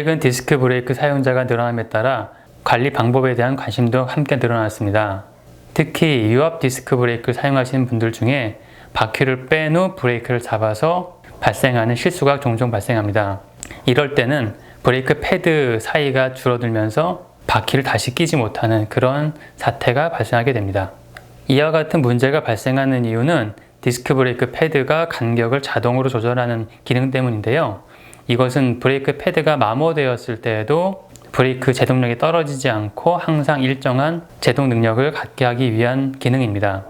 최근 디스크 브레이크 사용자가 늘어남에 따라 관리 방법에 대한 관심도 함께 늘어났습니다. 특히 유압 디스크 브레이크를 사용하시는 분들 중에 바퀴를 뺀 후 브레이크를 잡아서 발생하는 실수가 종종 발생합니다. 이럴 때는 브레이크 패드 사이가 줄어들면서 바퀴를 다시 끼지 못하는 그런 사태가 발생하게 됩니다. 이와 같은 문제가 발생하는 이유는 디스크 브레이크 패드가 간격을 자동으로 조절하는 기능 때문인데요. 이것은 브레이크 패드가 마모되었을 때에도 브레이크 제동력이 떨어지지 않고 항상 일정한 제동 능력을 갖게 하기 위한 기능입니다.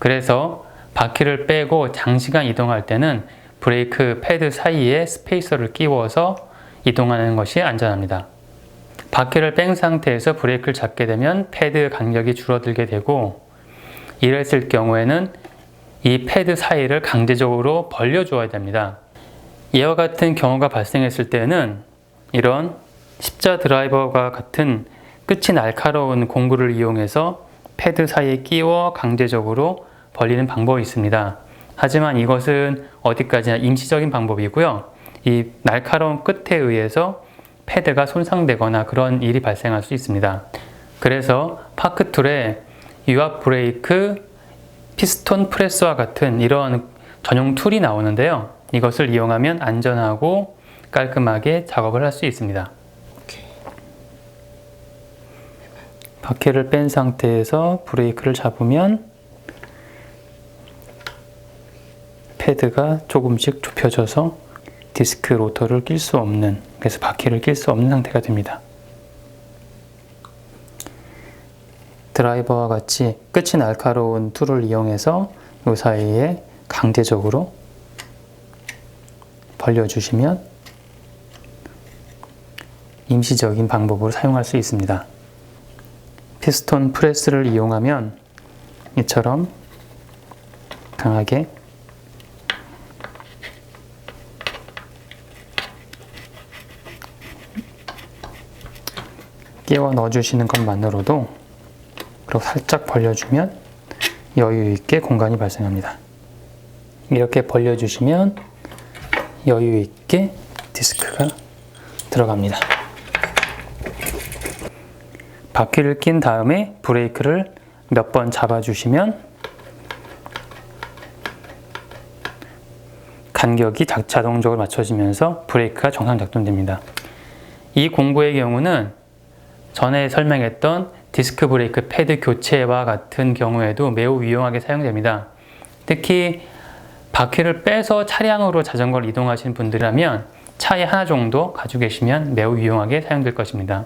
그래서 바퀴를 빼고 장시간 이동할 때는 브레이크 패드 사이에 스페이서를 끼워서 이동하는 것이 안전합니다. 바퀴를 뺀 상태에서 브레이크를 잡게 되면 패드 간격이 줄어들게 되고 이랬을 경우에는 이 패드 사이를 강제적으로 벌려주어야 됩니다. 이와 같은 경우가 발생했을 때는 이런 십자 드라이버가 같은 끝이 날카로운 공구를 이용해서 패드 사이에 끼워 강제적으로 벌리는 방법이 있습니다. 하지만 이것은 어디까지나 임시적인 방법이고요. 이 날카로운 끝에 의해서 패드가 손상되거나 그런 일이 발생할 수 있습니다. 그래서 파크툴에 유압 브레이크, 피스톤 프레스와 같은 이런 전용 툴이 나오는데요. 이것을 이용하면 안전하고 깔끔하게 작업을 할 수 있습니다. 바퀴를 뺀 상태에서 브레이크를 잡으면 패드가 조금씩 좁혀져서 디스크 로터를 낄 수 없는 그래서 바퀴를 낄 수 없는 상태가 됩니다. 드라이버와 같이 끝이 날카로운 툴을 이용해서 이 사이에 강제적으로 벌려주시면 임시적인 방법으로 사용할 수 있습니다. 피스톤 프레스를 이용하면 이처럼 강하게 끼워 넣어주시는 것만으로도 그리고 살짝 벌려주면 여유 있게 공간이 발생합니다. 이렇게 벌려주시면 여유 있게 디스크가 들어갑니다. 바퀴를 낀 다음에 브레이크를 몇 번 잡아주시면 간격이 자- 자동적으로 맞춰지면서 브레이크가 정상 작동됩니다. 이 공구의 경우는 전에 설명했던 디스크 브레이크 패드 교체와 같은 경우에도 매우 유용하게 사용됩니다. 특히 바퀴를 빼서 차량으로 자전거를 이동하시는 분들이라면 차에 하나 정도 가지고 계시면 매우 유용하게 사용될 것입니다.